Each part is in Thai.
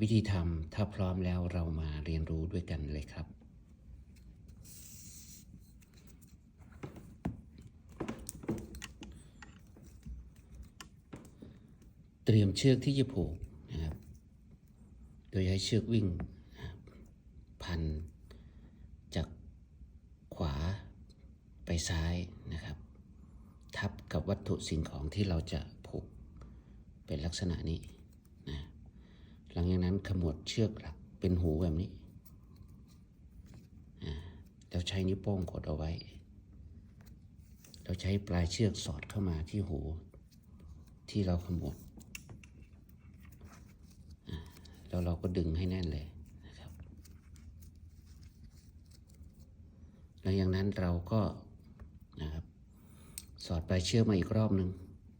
วิธีทำถ้าพร้อมแล้วเรามาเรียนรู้ด้วยกันเลยครับ เตรียมเชือกที่จะผูกนะครับ โดยใช้เชือกวิ่งพันจากขวาไปซ้ายนะครับ ทับกับวัตถุสิ่งของที่เราจะผูกเป็นลักษณะนี้นะหลังจากนั้น ขมวดเชือกหลักเป็นหูแบบนี้อ่าแล้วใช้นิ้วโป้งกดเอาไว้ เราใช้ปลายเชือกสอดเข้ามาที่หู ที่เราขมวดแล้วเราก็ดึงให้แน่นเลยนะครับหลังจากนั้นเราก็นะครับ สอดปลายเชือกมาอีกรอบหนึ่ง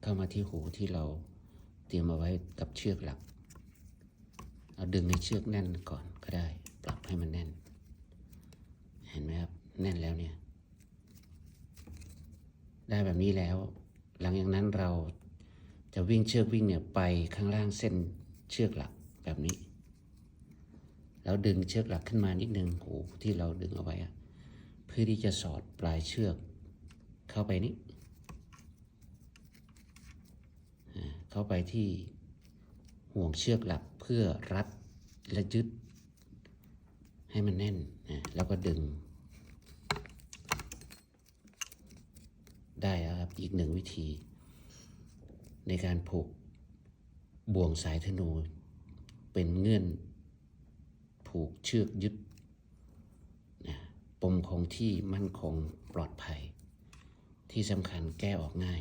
เข้ามาที่หูที่เราเตรียมเอาไว้กับเชือกหลัก เราดึงให้เชือกแน่นก่อนก็ได้ ปรับให้มันแน่น เห็นไหมครับ แน่นแล้วเนี่ย ได้แบบนี้แล้ว หลังจากนั้นเราจะวิ่งเชือกวิ่งเนี่ยไปข้างล่างเส้นเชือกหลักแบบนี้ แล้วดึงเชือกหลักขึ้นมานิดนึงโหที่เราดึงเอาไว้อะเพื่อที่จะสอดปลายเชือกเข้าไปนี้เข้าไปที่ ห่วงเชือกหลักเพื่อรัดและยึด ให้มันแน่นนะแล้วก็ดึง ได้ครับ อีกหนึ่งวิธี ในการผูกบ่วงสายธนู เป็นเงื่อนผูกเชือกยึดนะปมคงที่มั่นคงปลอดภัย ที่สำคัญแก้ออกง่าย